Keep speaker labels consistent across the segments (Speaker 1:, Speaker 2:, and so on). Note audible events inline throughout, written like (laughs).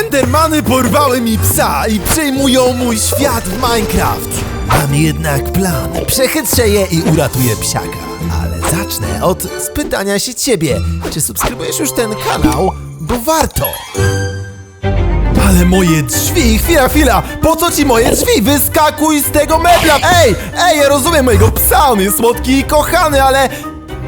Speaker 1: Endermany porwały mi psa i przejmują mój świat w Minecraft. Mam jednak plan. Przechytrzę je i uratuję psiaka. Ale zacznę od spytania się ciebie. Czy subskrybujesz już ten kanał? Bo warto. Ale moje drzwi, chwila, chwila! Po co ci moje drzwi? Wyskakuj z tego mebla! Ej, ej, ja rozumiem mojego psa, on jest słodki i kochany, ale...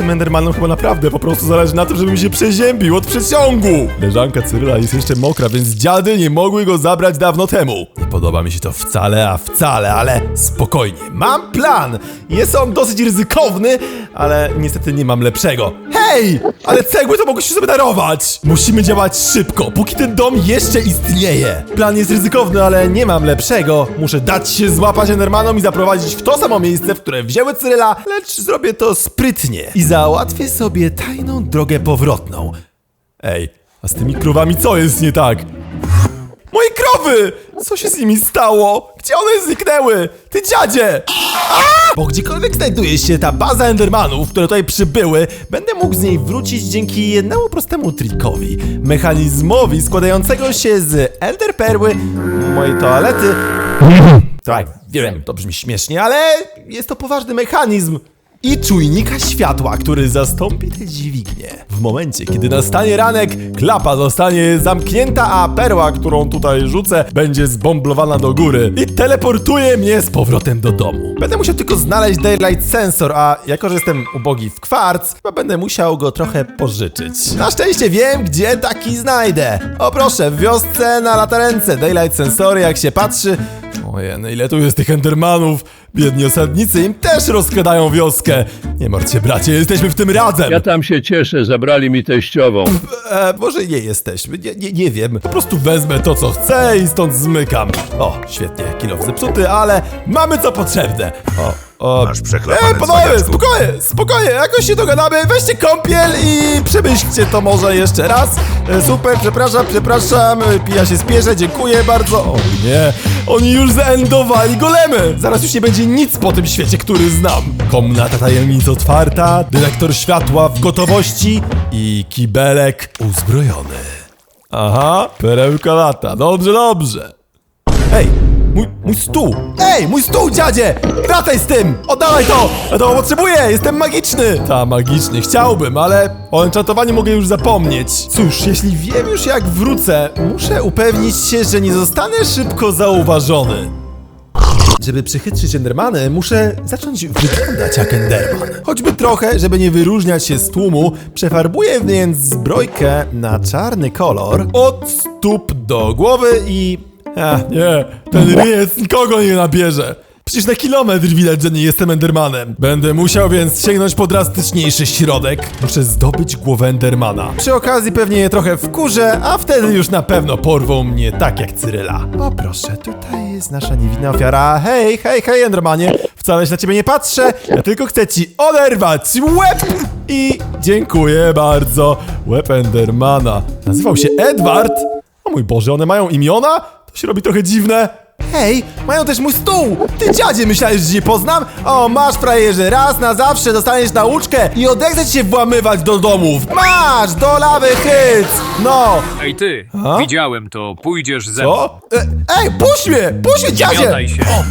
Speaker 1: Tym Endermanom chyba naprawdę po prostu zależy na tym, żeby mi się przeziębił od przeciągu! Leżanka Cyryla jest jeszcze mokra, więc dziady nie mogły go zabrać dawno temu. Nie podoba mi się to wcale, a wcale, ale spokojnie, mam plan! Jest on dosyć ryzykowny, ale niestety nie mam lepszego. Hej! Ale cegły to się sobie darować! Musimy działać szybko, póki ten dom jeszcze istnieje. Plan jest ryzykowny, ale nie mam lepszego. Muszę dać się złapać Endermanom i zaprowadzić w to samo miejsce, w które wzięły Cyryla, lecz zrobię to sprytnie i załatwię sobie tajną drogę powrotną. Ej, a z tymi krowami co jest nie tak? Moje krowy! Co się z nimi stało? Gdzie one zniknęły? Ty dziadzie! Bo gdziekolwiek znajduje się ta baza Endermanów, które tutaj przybyły, będę mógł z niej wrócić dzięki jednemu prostemu trikowi. Mechanizmowi składającego się z Ender Perły, mojej toalety. Tak, wiem, to brzmi śmiesznie, ale jest to poważny mechanizm. I czujnika światła, który zastąpi te dźwignie. W momencie, kiedy nastanie ranek, klapa zostanie zamknięta, a perła, którą tutaj rzucę, będzie zbomblowana do góry i teleportuje mnie z powrotem do domu. Będę musiał tylko znaleźć Daylight Sensor, a jako, że jestem ubogi w kwarc, chyba będę musiał go trochę pożyczyć. Na szczęście wiem, gdzie taki znajdę. O proszę, w wiosce na latarence Daylight Sensory, jak się patrzy... Ojej, no ile tu jest tych Endermanów? Biedni osadnicy im też rozkradają wioskę. Nie martw się, bracie, jesteśmy w tym razem.
Speaker 2: Ja tam się cieszę, zabrali mi teściową.
Speaker 1: E, może nie jesteśmy, nie, nie, nie wiem. Po prostu wezmę to, co chcę i stąd zmykam. O, świetnie, kilo zepsuty, ale mamy co potrzebne. O, o.
Speaker 3: Masz przechlapane,
Speaker 1: E, panowie,
Speaker 3: cwaniaczku.
Speaker 1: spokojnie, spokojnie, jakoś się dogadamy. Weźcie kąpiel i przemyślcie to może jeszcze raz. E, super, przepraszam, przepraszam, e, pija się spieszę, dziękuję bardzo. O nie, oni już zaendowali golemy. Zaraz już nie będzie nic po tym świecie, który znam. Komnata tajemnic otwarta, dyrektor światła w gotowości i kibelek uzbrojony. Aha, perełka lata, dobrze, dobrze. Ej, mój, mój stół! Ej, mój stół, dziadzie! Wracaj z tym! Oddawaj to! Ja to potrzebuję! Jestem magiczny! Ta, magiczny, chciałbym, ale o enchantowaniu mogę już zapomnieć. Cóż, jeśli wiem już jak wrócę, muszę upewnić się, że nie zostanę szybko zauważony. Żeby przychytrzyć Endermany, muszę zacząć wyglądać jak Enderman. Choćby trochę, żeby nie wyróżniać się z tłumu, przefarbuję więc zbrojkę na czarny kolor od stóp do głowy i... A, nie, ten ryjec nikogo nie nabierze. Przecież na kilometr widać, że nie jestem Endermanem. Będę musiał więc sięgnąć po drastyczniejszy środek. Muszę zdobyć głowę Endermana. Przy okazji pewnie je trochę wkurzę, a wtedy już na pewno porwą mnie tak jak Cyryla. O proszę, tutaj jest nasza niewinna ofiara. Hej, hej, hej Endermanie. Wcale się na ciebie nie patrzę. Ja tylko chcę ci oderwać łeb. I dziękuję bardzo. Łeb Endermana. Nazywał się Edward. O mój Boże, one mają imiona? To się robi trochę dziwne. Hej, mają też mój stół! Ty dziadzie, myślałeś, że cię poznam? O, masz frajerze, raz na zawsze dostaniesz nauczkę i odechcę ci się włamywać do domów! Masz, do lawy hyc! No!
Speaker 4: Ej ty,
Speaker 1: A?
Speaker 4: widziałem to, pójdziesz ze mną.
Speaker 1: Co? E, ej, puść mnie! Puść mnie, dziadzie!
Speaker 4: Miodaj się.
Speaker 1: Tak,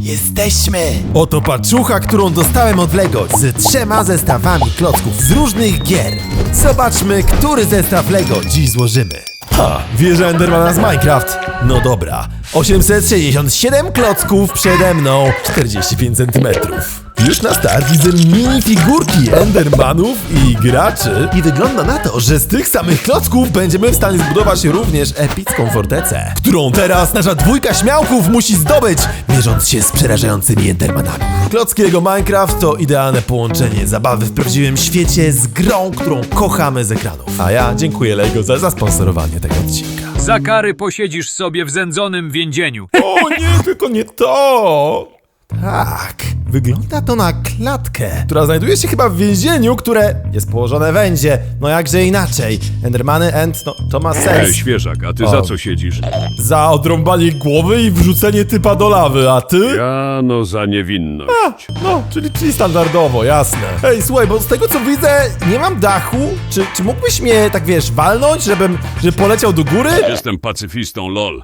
Speaker 1: jesteśmy! Oto paczucha, którą dostałem od Lego z trzema zestawami klocków z różnych gier. Zobaczmy, który zestaw Lego dziś złożymy. Ha, wieża Endermana z Minecraft. No dobra, 867 klocków przede mną, 45 centymetrów. Już na start widzę mini figurki Endermanów i graczy i wygląda na to, że z tych samych klocków będziemy w stanie zbudować również epicką fortecę, którą teraz nasza dwójka śmiałków musi zdobyć, mierząc się z przerażającymi Endermanami. Klocki jego Minecraft to idealne połączenie zabawy w prawdziwym świecie z grą, którą kochamy z ekranów. A ja dziękuję Lego za zasponsorowanie tego odcinka.
Speaker 4: Za kary posiedzisz sobie w zędzonym więzieniu.
Speaker 1: O nie, tylko nie to! Tak, Wygląda to na klatkę, która znajduje się chyba w więzieniu, które jest położone węzie. No jakże inaczej. Endermany and... no to ma
Speaker 2: Ej,
Speaker 1: sens.
Speaker 2: świeżak, a ty
Speaker 1: O.
Speaker 2: za co siedzisz?
Speaker 1: Za odrąbanie głowy i wrzucenie typa do lawy, a ty?
Speaker 2: Ja no za niewinność.
Speaker 1: No, czyli, czyli standardowo, jasne. Ej, słuchaj, bo z tego co widzę, nie mam dachu. Czy, czy mógłbyś mnie, tak wiesz, walnąć, żebym, żeby poleciał do góry?
Speaker 2: Jestem pacyfistą, lol.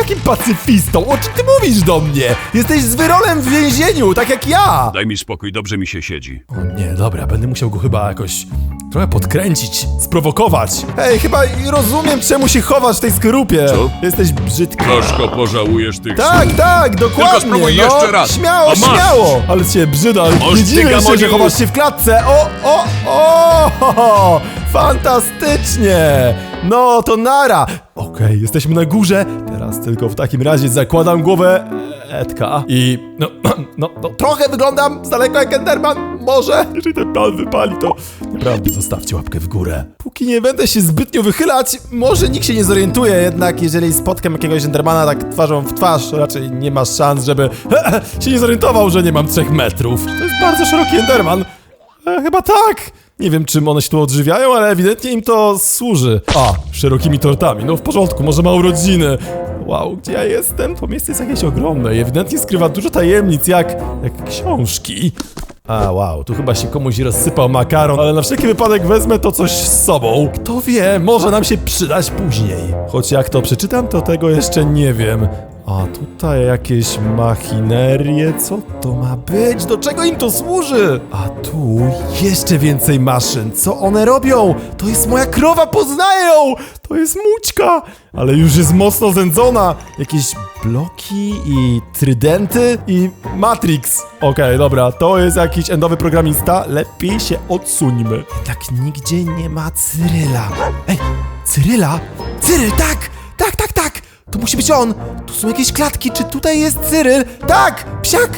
Speaker 1: Jakim pacyfistą? O czym ty mówisz do mnie? Jesteś z wyrolem w więzieniu, tak jak ja!
Speaker 2: Daj mi spokój, dobrze mi się siedzi.
Speaker 1: O nie, dobra, będę musiał go chyba jakoś trochę podkręcić, sprowokować. Ej, chyba rozumiem, czemu się chowasz w tej skorupie.
Speaker 2: Co?
Speaker 1: Jesteś brzydki.
Speaker 2: Gorzko pożałujesz tych
Speaker 1: Tak, tak, dokładnie.
Speaker 2: spróbuj
Speaker 1: no,
Speaker 2: jeszcze raz.
Speaker 1: Śmiało,
Speaker 2: A masz.
Speaker 1: śmiało. Ale cię brzyda,
Speaker 2: Oż
Speaker 1: nie
Speaker 2: ty,
Speaker 1: dziwię się, że
Speaker 2: gamoniu.
Speaker 1: chowasz się w klatce. O, o, o, fantastycznie. No, to nara. Okej, jesteśmy na górze. Teraz tylko w takim razie zakładam głowę Edka i no, (clears throat) no, no, trochę wyglądam z daleka jak Enderman. Może, jeżeli ten plan wypali, to naprawdę zostawcie łapkę w górę. Póki nie będę się zbytnio wychylać, może nikt się nie zorientuje, jednak jeżeli spotkam jakiegoś Endermana tak twarzą w twarz, raczej nie ma szans, żeby (clears throat) się nie zorientował, że nie mam 3 metrów. To jest bardzo szeroki Enderman. E, chyba tak. Nie wiem, czym one się tu odżywiają, ale ewidentnie im to służy. A, szerokimi tortami. No w porządku, może ma urodziny. Wow, gdzie ja jestem? To miejsce jest jakieś ogromne i ewidentnie skrywa dużo tajemnic, jak, jak książki. A, wow, tu chyba się komuś rozsypał makaron, ale na wszelki wypadek wezmę to coś z sobą. Kto wie, może nam się przydać później. Choć jak to przeczytam, to tego jeszcze nie wiem. A tutaj jakieś machinerie, co to ma być? Do czego im to służy? A tu jeszcze więcej maszyn, co one robią? To jest moja krowa, poznaję ją! To jest mućka, ale już jest mocno zędzona. Jakieś bloki i trydenty i Matrix. Okej, dobra, to jest jakiś endowy programista, lepiej się odsuńmy. Tak nigdzie nie ma Cyryla. Ej, Cyryla? Cyryl, tak! Tak, tak, tak! To musi być on! Tu są jakieś klatki, czy tutaj jest Cyryl? Tak! Psiak!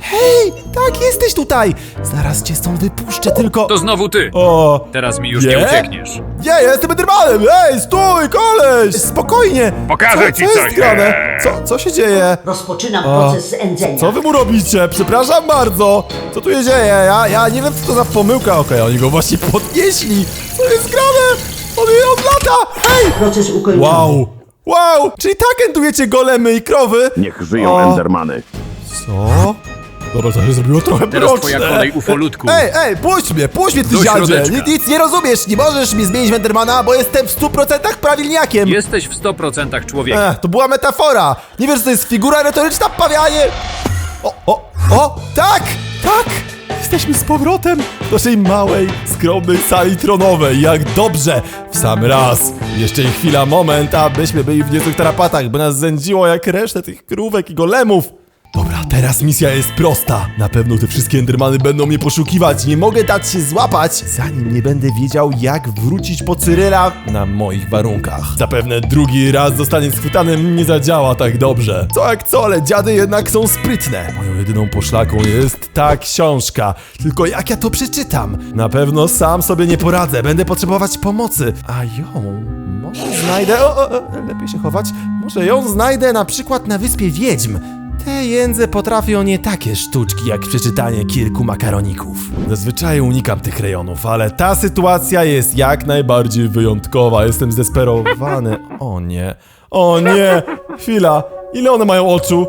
Speaker 1: Hej! Tak, jesteś tutaj! Zaraz cię stąd wypuszczę, tylko...
Speaker 4: To znowu ty.
Speaker 1: O!
Speaker 4: Teraz mi już
Speaker 1: Nie?
Speaker 4: nie uciekniesz.
Speaker 1: Nie, ja jestem Endermanem! Ej, stój, koleś! Spokojnie!
Speaker 2: Pokażę
Speaker 1: co,
Speaker 2: ci
Speaker 1: co
Speaker 2: coś.
Speaker 1: jest grane? Co, co się dzieje?
Speaker 3: Rozpoczynam proces endzenia.
Speaker 1: Co wy mu robicie? Przepraszam bardzo! Co tu się dzieje? Ja, ja nie wiem, co to za pomyłka. Okej, oni go właśnie podnieśli! Co jest grane? On, on lata! Hej!
Speaker 3: Proces ukończony.
Speaker 1: Wow! Wow! Czyli tak endujecie golemy i krowy?
Speaker 5: Niech żyją
Speaker 1: O.
Speaker 5: Endermany.
Speaker 1: Co? Dobra, to się zrobiło trochę
Speaker 4: Teraz twoja kolej, ufolutku.
Speaker 1: Ej, ej, puść mnie, puść mnie, ty
Speaker 4: Do
Speaker 1: dziadzie!
Speaker 4: środeczka.
Speaker 1: Nic, nic nie rozumiesz, nie możesz mi zmienić Endermana, bo jestem w 100% prawilniakiem!
Speaker 4: Jesteś w 100% człowieka.
Speaker 1: Ech, to była metafora! Nie wiesz, że to jest figura retoryczna, pawianie! O, o, o, tak, tak! Jesteśmy z powrotem w naszej małej, skromnej sali tronowej. Jak dobrze! W sam raz! Jeszcze chwila, moment, abyśmy byli w niezłych tarapatach, by nas zędziło jak resztę tych krówek i golemów. Dobra, teraz misja jest prosta. Na pewno te wszystkie Endermany będą mnie poszukiwać. Nie mogę dać się złapać, zanim nie będę wiedział, jak wrócić po Cyryla na moich warunkach. Zapewne drugi raz zostanie schwytanym nie zadziała tak dobrze. Co jak co, ale dziady jednak są sprytne. Moją jedyną poszlaką jest ta książka. Tylko jak ja to przeczytam? Na pewno sam sobie nie poradzę. Będę potrzebować pomocy. A ją może znajdę... O, o, lepiej się chować. Może ją znajdę na przykład na Wyspie Wiedźm. Te jędze potrafią nie takie sztuczki jak przeczytanie kilku makaroników. Zazwyczaj unikam tych rejonów, ale ta sytuacja jest jak najbardziej wyjątkowa. Jestem zdesperowany. O nie. O nie. Chwila. Ile one mają oczu?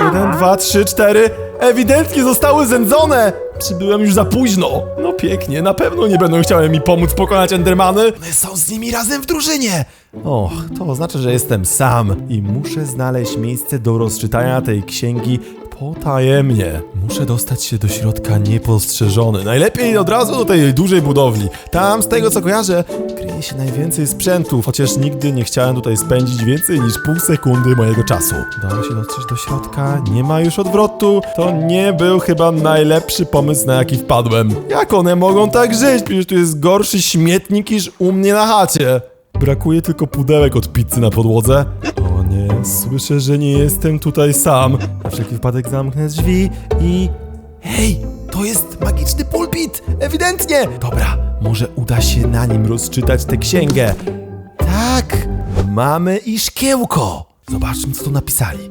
Speaker 1: Jeden, dwa, trzy, cztery. Ewidentnie zostały zędzone! Przybyłem już za późno. No pięknie, na pewno nie będą chciały mi pomóc pokonać Endermany. One są z nimi razem w drużynie. Och, to oznacza, że jestem sam i muszę znaleźć miejsce do rozczytania tej księgi potajemnie. Muszę dostać się do środka niepostrzeżony. Najlepiej od razu do tej dużej budowli. Tam, z tego co kojarzę, kryje się najwięcej sprzętów, chociaż nigdy nie chciałem tutaj spędzić więcej niż pół sekundy mojego czasu. Udało się dotrzeć do środka, nie ma już odwrotu. To nie był chyba najlepszy pomysł, na jaki wpadłem. Jak one mogą tak żyć? Przecież tu jest gorszy śmietnik niż u mnie na chacie. Brakuje tylko pudełek od pizzy na podłodze. O nie, słyszę, że nie jestem tutaj sam. Na wszelki wypadek zamknę drzwi i... Hej, to jest magiczny pulpit! Ewidentnie! Dobra, może uda się na nim rozczytać tę księgę. Tak, mamy i szkiełko. Zobaczmy, co tu napisali.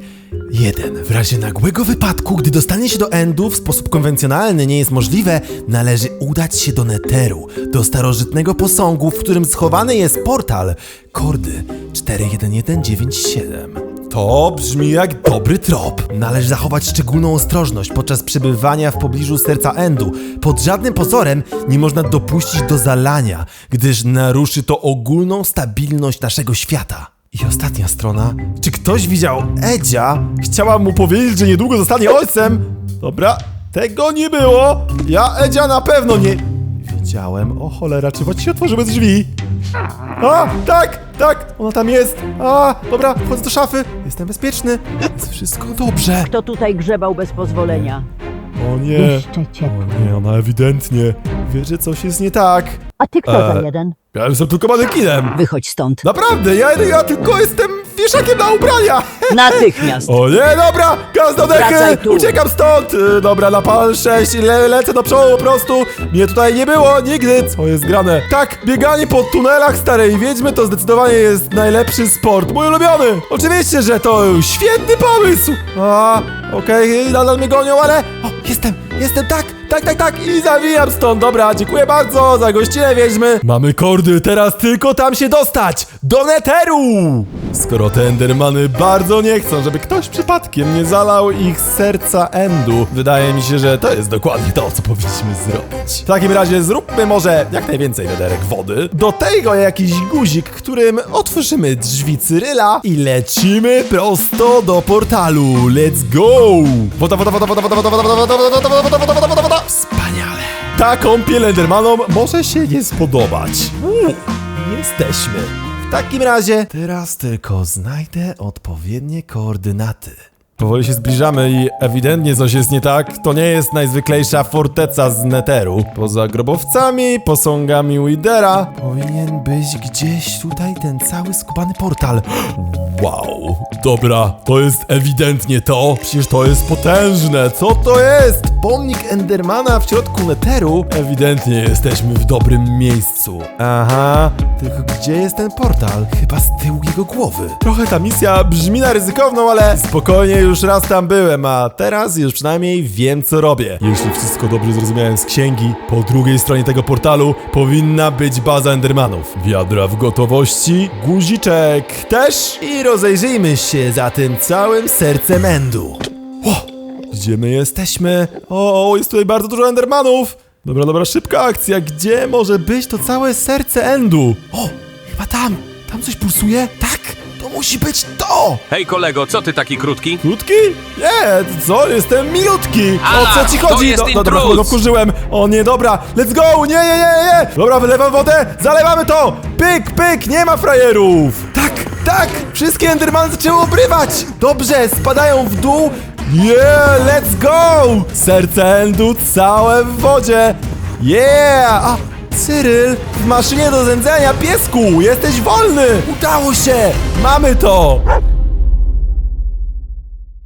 Speaker 1: 1. W razie nagłego wypadku, gdy dostanie się do Endu w sposób konwencjonalny nie jest możliwe, należy udać się do Neteru, do starożytnego posągu, w którym schowany jest portal. Kordy 41197. To brzmi jak dobry trop. Należy zachować szczególną ostrożność podczas przebywania w pobliżu serca Endu. Pod żadnym pozorem nie można dopuścić do zalania, gdyż naruszy to ogólną stabilność naszego świata. I ostatnia strona. Czy ktoś widział Edzia? Chciałam mu powiedzieć, że niedługo zostanie ojcem. Dobra, tego nie było. Ja Edzia na pewno nie widziałem. O cholera, czy właśnie otworzyły drzwi? A, tak, tak, ona tam jest. A, dobra, wchodzę do szafy. Jestem bezpieczny. Jest wszystko dobrze.
Speaker 3: Kto tutaj grzebał bez pozwolenia?
Speaker 1: O nie.
Speaker 3: Jeszcze cię.
Speaker 1: O nie, ona ewidentnie wie, że coś jest nie tak.
Speaker 3: A ty kto
Speaker 1: E.
Speaker 3: za jeden?
Speaker 1: Ja jestem tylko manekinem.
Speaker 3: Wychodź stąd.
Speaker 1: Naprawdę, ja, ja tylko jestem wieszakiem na ubrania. (laughs)
Speaker 3: Natychmiast.
Speaker 1: O nie, dobra, gaz do
Speaker 3: Wracaj
Speaker 1: dechy,
Speaker 3: tu.
Speaker 1: uciekam stąd. Y, Dobra, na pal 6, le, lecę do przodu po prostu. Mnie tutaj nie było nigdy. Co jest grane? Tak, bieganie po tunelach starej wiedźmy to zdecydowanie jest najlepszy sport. Mój ulubiony. Oczywiście, że to świetny pomysł. A, okej, nadal mnie gonią, ale... O, jestem, jestem, tak, tak, tak, tak i zawijam stąd. Dobra, dziękuję bardzo za gościnę wiedźmy. Mamy kordy, teraz tylko tam się dostać. Do Neteru. Skoro te Endermany bardzo nie chcą, żeby ktoś przypadkiem nie zalał ich serca Endu, wydaje mi się, że to jest dokładnie to, co powinniśmy zrobić. W takim razie zróbmy może jak najwięcej wiaderek wody. Do tego jakiś guzik, którym otworzymy drzwi Cyryla i lecimy prosto do portalu. Let's go! Woda, woda, woda, woda, woda, woda, woda, woda, woda, woda, woda, woda, woda, woda, woda, woda. Wspaniale! Ta kąpiel może się nie spodobać. Uuu, jesteśmy. W takim razie teraz tylko znajdę odpowiednie koordynaty. Powoli się zbliżamy i ewidentnie coś jest nie tak. To nie jest najzwyklejsza forteca z Neteru. Poza grobowcami, posągami Widera powinien być gdzieś tutaj ten cały skubany portal. Wow, dobra, to jest ewidentnie to. Przecież to jest potężne. Co to jest? Pomnik Endermana w środku Neteru? Ewidentnie jesteśmy w dobrym miejscu. Aha, tylko gdzie jest ten portal? Chyba z tyłu jego głowy. Trochę ta misja brzmi na ryzykowną, ale spokojnie, już raz tam byłem, a teraz już przynajmniej wiem co robię. Jeśli wszystko dobrze zrozumiałem z księgi, po drugiej stronie tego portalu powinna być baza Endermanów. Wiadra w gotowości, guziczek też i rozejrzyjmy się za tym całym sercem Endu. O, gdzie my jesteśmy? O, jest tutaj bardzo dużo Endermanów! Dobra, dobra, szybka akcja. Gdzie może być to całe serce Endu? O, chyba tam. Tam coś pulsuje? Tak, to musi być to!
Speaker 4: Hej kolego, co ty taki krótki?
Speaker 1: Krótki? Nie, co? Jestem milutki!
Speaker 4: Ala,
Speaker 1: o co ci
Speaker 4: to
Speaker 1: chodzi?
Speaker 4: jest
Speaker 1: No, dobra,
Speaker 4: intruz.
Speaker 1: go wkurzyłem. O nie, dobra, let's go! Nie, nie, nie, nie! Dobra, wylewam wodę, zalewamy to! Pyk, pyk, nie ma frajerów! Tak, tak! Wszystkie Endermany zaczęły obrywać! Dobrze, spadają w dół. Yeah, let's go! Serce Endu całe w wodzie. Yeah! A, Cyryl, w maszynie do zędzenia piesku! Jesteś wolny! Udało się! Mamy to!